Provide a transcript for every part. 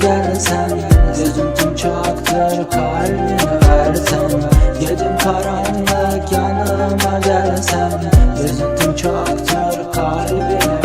Gelsen Üzüntüm çoktur kalbini versen Gecem karanlık yanıma gelsen Üzüntüm çoktur kalbini versen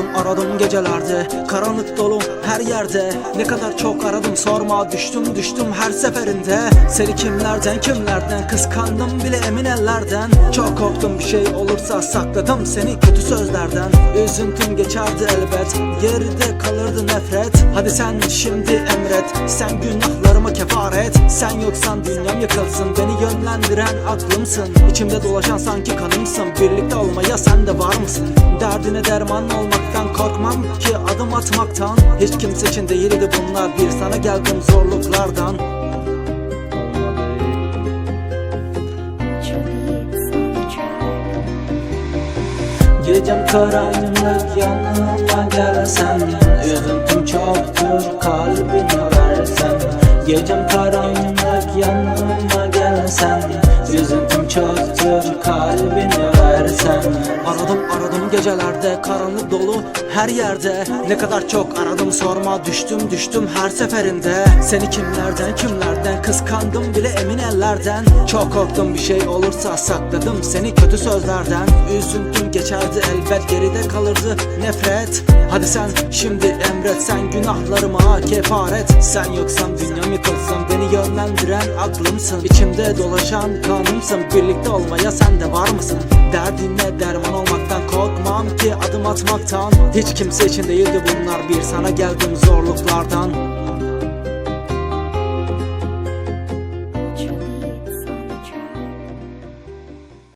Aradım aradım gecelerde. Karanlık dolu her yerde. Ne kadar çok aradım sorma. Düştüm düştüm her seferinde. Seni kimlerden kimlerden Kıskandım bile emin ellerden. Çok korktum bir şey olursa Sakladım seni kötü sözlerden. Üzüntüm geçerdi elbet. Geride kalırdı nefret. Hadi sen şimdi emret. Sen günahlarıma kefaret. Sen yoksan dünyam yıkılsın. Beni yönlendiren aklımsın. İçimde dolaşan sanki kanımsın. Birlikte olmaya sen de var mısın? Derdine derman olmaktan korkmam ki adım atmaktan. Hiç kimse için değildi bunlar Bir sana geldim zorluklardan. Gecem karanlık yanıma gelsen. Üzüntüm çoktur kalbini versen Gecem karanlık yanıma gelsen. Üzüntüm çoktur kalbini versen. Aradım aradım gecelerde karanlık dolu her yerde. Ne kadar çok aradım sorma düştüm düştüm her seferinde. Seni kimlerden kimlerden kıskandım bile emin ellerden. Çok korktum bir şey olursa sakladım seni kötü sözlerden. Üzüntüm geçerdi elbet geride kalırdı nefret. Hadi sen şimdi emret sen günahlarıma kefaret. Sen yoksan dünyam yıkılsın yönlendiren aklımsın. İçimde dolaşan kanımsın. Birlikte olmaya sen de var mısın? Derdine derman olmaktan korkmam ki. Adım atmaktan. Hiç kimse için değildi bunlar. Bir sana geldim zorluklardan